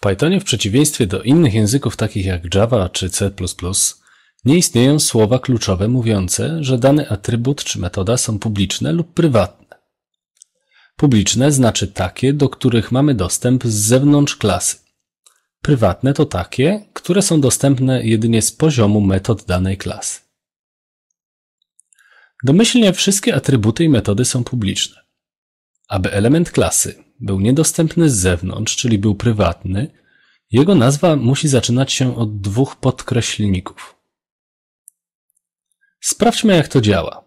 Pythonie w przeciwieństwie do innych języków takich jak Java czy C++, nie istnieją słowa kluczowe mówiące, że dany atrybut czy metoda są publiczne lub prywatne. Publiczne znaczy takie, do których mamy dostęp z zewnątrz klasy. Prywatne to takie, które są dostępne jedynie z poziomu metod danej klasy. Domyślnie wszystkie atrybuty i metody są publiczne. Aby element klasy był niedostępny z zewnątrz, czyli był prywatny, jego nazwa musi zaczynać się od dwóch podkreślników. Sprawdźmy, jak to działa.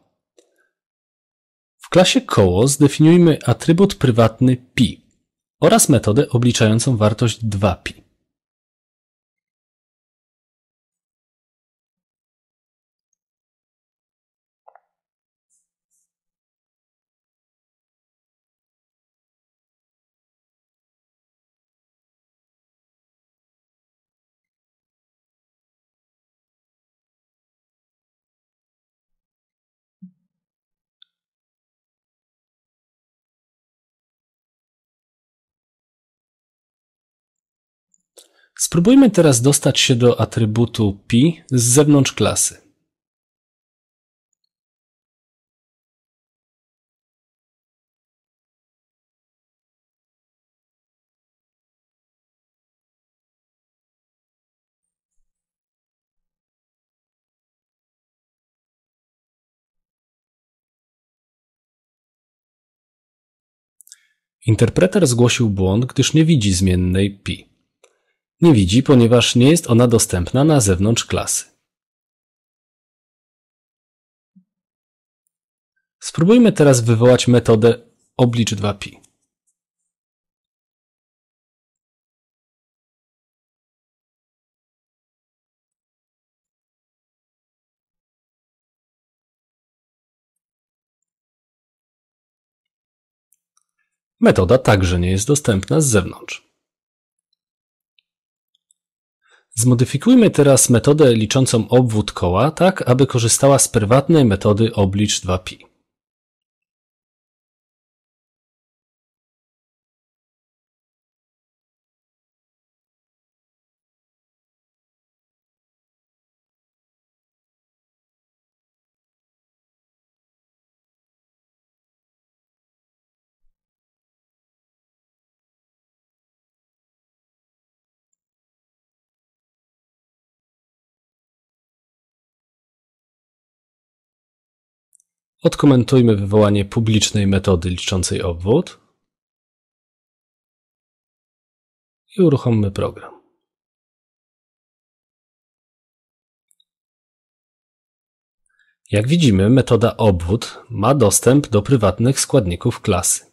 W klasie koło zdefiniujmy atrybut prywatny pi oraz metodę obliczającą wartość 2pi. Spróbujmy teraz dostać się do atrybutu pi z zewnątrz klasy. Interpreter zgłosił błąd, gdyż nie widzi zmiennej pi. Nie widzi, ponieważ nie jest ona dostępna na zewnątrz klasy. Spróbujmy teraz wywołać metodę oblicz 2pi. Metoda także nie jest dostępna z zewnątrz. Zmodyfikujmy teraz metodę liczącą obwód koła tak, aby korzystała z prywatnej metody oblicz 2pi. Odkomentujmy wywołanie publicznej metody liczącej obwód i uruchommy program. Jak widzimy, metoda obwód ma dostęp do prywatnych składników klasy.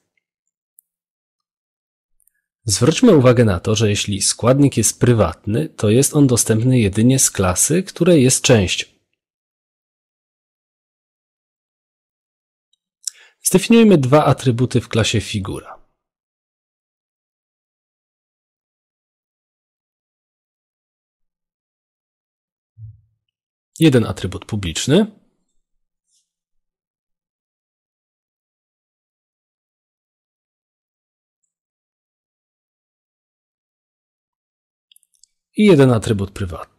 Zwróćmy uwagę na to, że jeśli składnik jest prywatny, to jest on dostępny jedynie z klasy, której jest częścią. Zdefiniujmy dwa atrybuty w klasie figura. Jeden atrybut publiczny. I jeden atrybut prywatny.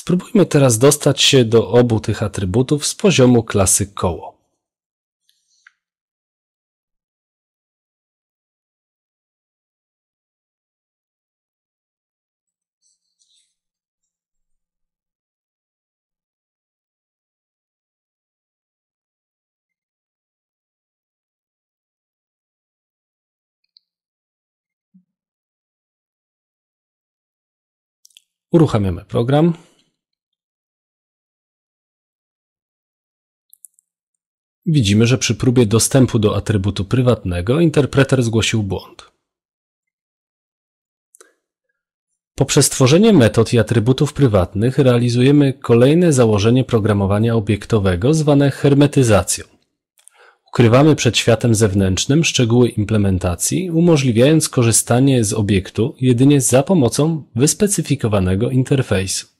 Spróbujmy teraz dostać się do obu tych atrybutów z poziomu klasy koło. Uruchamiamy program. Widzimy, że przy próbie dostępu do atrybutu prywatnego interpreter zgłosił błąd. Poprzez tworzenie metod i atrybutów prywatnych realizujemy kolejne założenie programowania obiektowego zwane hermetyzacją. Ukrywamy przed światem zewnętrznym szczegóły implementacji, umożliwiając korzystanie z obiektu jedynie za pomocą wyspecyfikowanego interfejsu.